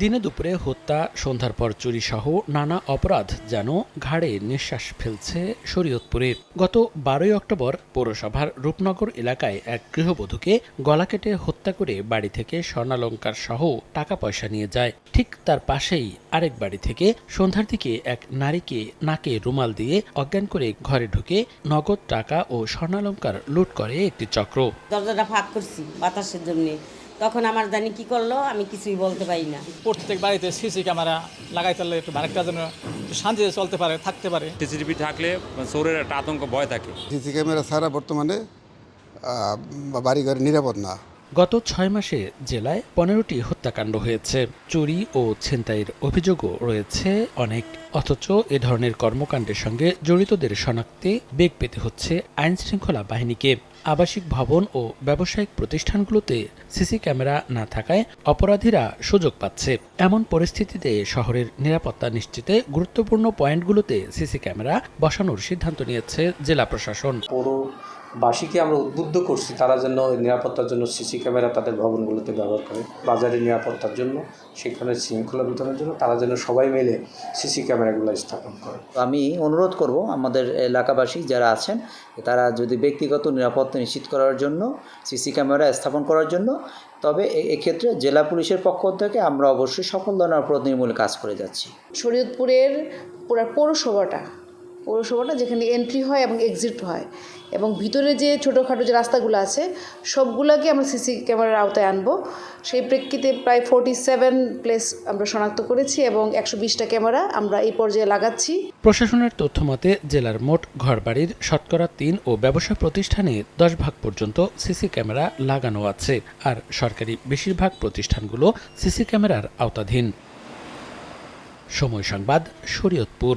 দিনে দুপুরে হত্যা, সন্ধ্যার পর চুরি সহ নানা অপরাধ যেন ঘাড়ে নিঃশ্বাস ফেলছে শরীয়তপুরে। গত বারোই অক্টোবর পৌরসভার রূপনগর এলাকায় এক গৃহবধূকে গলা কেটে হত্যা করে বাড়ি থেকে স্বর্ণালঙ্কার সহ টাকা পয়সা নিয়ে যায়। ঠিক তার পাশেই আরেক বাড়ি থেকে সন্ধ্যার দিকে এক নারীকে নাকে রুমাল দিয়ে অজ্ঞান করে ঘরে ঢুকে নগদ টাকা ও স্বর্ণালঙ্কার লুট করে একটি চক্র। দরজাটা ফাঁক করছি বাতাসের জন্য। তখন আমার জানি কি করল আমি কিছুই বলতে পারি না। প্রত্যেক বাড়িতে সিসি ক্যামেরা লাগাইতে পারলে একটু বারেকটা যেন একটু শান্তিতে চলতে পারে থাকতে পারে। সিসিটিভি থাকলে চোরের একটা আতঙ্ক ভয় থাকে। সিসি ক্যামেরা ছাড়া বর্তমানে বাড়িঘর নিরাপদ না। গত ছয় মাসে জেলায় পনেরোটি হত্যাকাণ্ড হয়েছে। চুরি ও ছিনতাইয়ের অভিযোগও রয়েছে অনেক। অথচ এ ধরনের কর্মকাণ্ডের সঙ্গে জড়িতদের শনাক্তে বেগ পেতে হচ্ছে আইনশৃঙ্খলা বাহিনীকে। আবাসিক ভবন ও ব্যবসায়িক প্রতিষ্ঠানগুলোতে সিসি ক্যামেরা না থাকায় অপরাধীরা সুযোগ পাচ্ছে। এমন পরিস্থিতিতে শহরের নিরাপত্তা নিশ্চিতে গুরুত্বপূর্ণ পয়েন্টগুলোতে সিসি ক্যামেরা বসানোর সিদ্ধান্ত নিয়েছে জেলা প্রশাসন। পৌরবাসীকে আমরা উদ্বুদ্ধ করছি তারা যেন নিরাপত্তার জন্য সিসি ক্যামেরা তাদের ভবনগুলোতে ব্যবহার করে। বাজারের নিরাপত্তার জন্য সেখানে শৃঙ্খলা বিতরণের জন্য তারা যেন সবাই মিলে সিসি ক্যামেরাগুলো স্থাপন করে। আমি অনুরোধ করব আমাদের এলাকাবাসী যারা আছেন তারা যদি ব্যক্তিগত নিরাপত্তা নিশ্চিত করার জন্য, সিসি ক্যামেরা স্থাপন করার জন্য। তবে এক্ষেত্রে জেলা পুলিশের পক্ষ থেকে আমরা অবশ্যই সকল ধরনের অপরাধ কাজ করে যাচ্ছি। শরীয়তপুরের পুরো পৌরসভাটা পৌরসভাটা যেখানে এন্ট্রি হয় এবং এক্সিট হয়। এবং ভিতরে যে ছোটোখাটো যে রাস্তাগুলো আছে, সবগুলোকে আমরা সিসি ক্যামেরার আওতায় আনব। সেই প্রেক্ষিতে প্রায় ফোর্টি সেভেন প্লেস আমরা শনাক্ত করেছি এবং একশো বিশটা ক্যামেরা আমরা এই পর্যায়ে লাগাচ্ছি। প্রশাসনের তথ্য মতে, জেলার মোট ঘরবাড়ির শতকরা তিন ও ব্যবসা প্রতিষ্ঠানে দশ ভাগ পর্যন্ত সিসি ক্যামেরা লাগানো আছে। আর সরকারি বেশিরভাগ প্রতিষ্ঠানগুলো সিসি ক্যামেরার আওতাধীন। সময় সংবাদ, শরীয়তপুর।